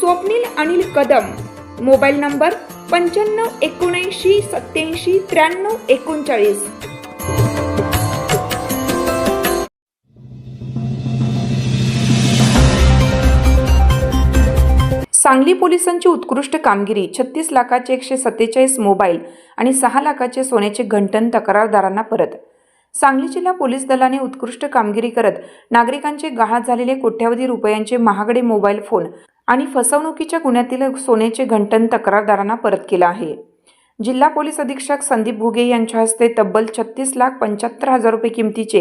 Swapnil Anil Kadam. Mobile number पंच्याण्णव एकोणऐंशी सत्याऐंशी त्र्याण्णव एकोणचाळीस. सांगली पोलिसांची उत्कृष्ट कामगिरी छत्तीस लाखाचे एकशे सत्तेचाळीस मोबाईल आणि सहा लाखाचे सोन्याचे घंटन तक्रारदारांना परत. सांगली जिल्हा पोलीस दलाने उत्कृष्ट कामगिरी करत नागरिकांचे गहाळ झालेले कोट्यावधी रुपयांचे महागडे मोबाईल फोन आणि फसवणुकीच्या गुन्ह्यातील सोन्याचे घंटन तक्रारदारांना परत केलं आहे. जिल्हा पोलीस अधीक्षक संदीप घुगे यांच्या हस्ते तब्बल छत्तीस लाख पंच्याहत्तर हजार रुपये किमतीचे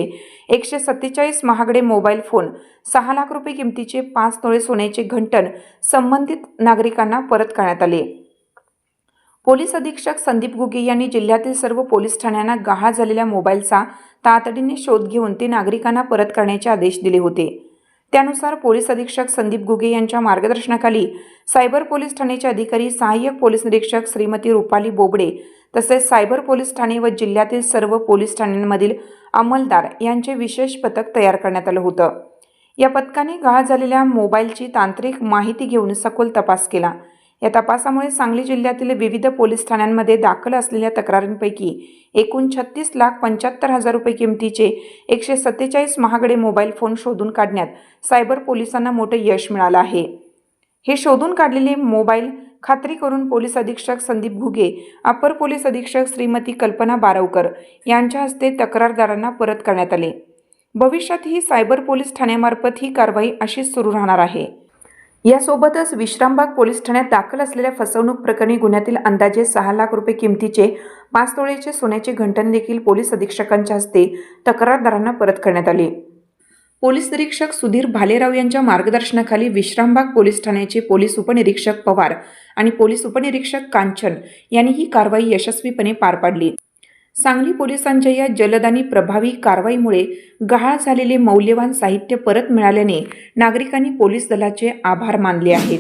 एकशे सत्तेचाळीस महागडे मोबाईल फोन सहा लाख रुपये किमतीचे पाच तोळे सोन्याचे घंटन संबंधित नागरिकांना परत करण्यात आले. पोलीस अधीक्षक संदीप घुगे यांनी जिल्ह्यातील सर्व पोलीस ठाण्यांना गहाळ झालेल्या मोबाईलचा तातडीने शोध घेऊन ते नागरिकांना परत करण्याचे आदेश दिले होते. त्यानुसार पोलीस अधीक्षक संदीप घुगे यांच्या मार्गदर्शनाखाली सायबर पोलीस ठाण्याचे अधिकारी सहाय्यक पोलीस निरीक्षक श्रीमती रुपाली बोबडे तसेच सायबर पोलीस ठाणे व जिल्ह्यातील सर्व पोलीस ठाण्यांमधील अंमलदार यांचे विशेष पथक तयार करण्यात आलं होतं. या पथकाने गाळ झालेल्या मोबाईलची तांत्रिक माहिती घेऊन सखोल तपास केला. या तपासामुळे सांगली जिल्ह्यातील विविध पोलीस ठाण्यांमध्ये दाखल असलेल्या तक्रारींपैकी एकूण छत्तीस लाख पंच्याहत्तर हजार रुपये किमतीचे एकशे सत्तेचाळीस महागडे मोबाईल फोन शोधून काढण्यात सायबर पोलिसांना मोठं यश मिळालं आहे. हे शोधून काढलेले मोबाईल खात्री करून पोलीस अधीक्षक संदीप घुगे अपर पोलीस अधीक्षक श्रीमती कल्पना बारवकर यांच्या हस्ते तक्रारदारांना परत करण्यात आले. भविष्यात ही सायबर पोलीस ठाण्यामार्फत ही कारवाई अशीच सुरू राहणार आहे. यासोबतच विश्रामबाग पोलीस ठाण्यात दाखल असलेल्या फसवणूक प्रकरणी गुन्ह्यातील अंदाजे सहा लाख रुपये किमतीचे पाच तोळेचे सोन्याचे घंटण देखील पोलीस अधीक्षकांच्या हस्ते तक्रारदारांना परत करण्यात आले. पोलीस निरीक्षक सुधीर भालेराव यांच्या मार्गदर्शनाखाली विश्रामबाग पोलीस ठाण्याचे पोलीस उपनिरीक्षक पवार आणि पोलीस उपनिरीक्षक कांचन यांनी ही कारवाई यशस्वीपणे पार पाडली. सांगली पोलिसांच्या या जलद आणि प्रभावी कारवाईमुळे गहाळ झालेले मौल्यवान साहित्य परत मिळाल्याने नागरिकांनी पोलीस दलाचे आभार मानले आहेत.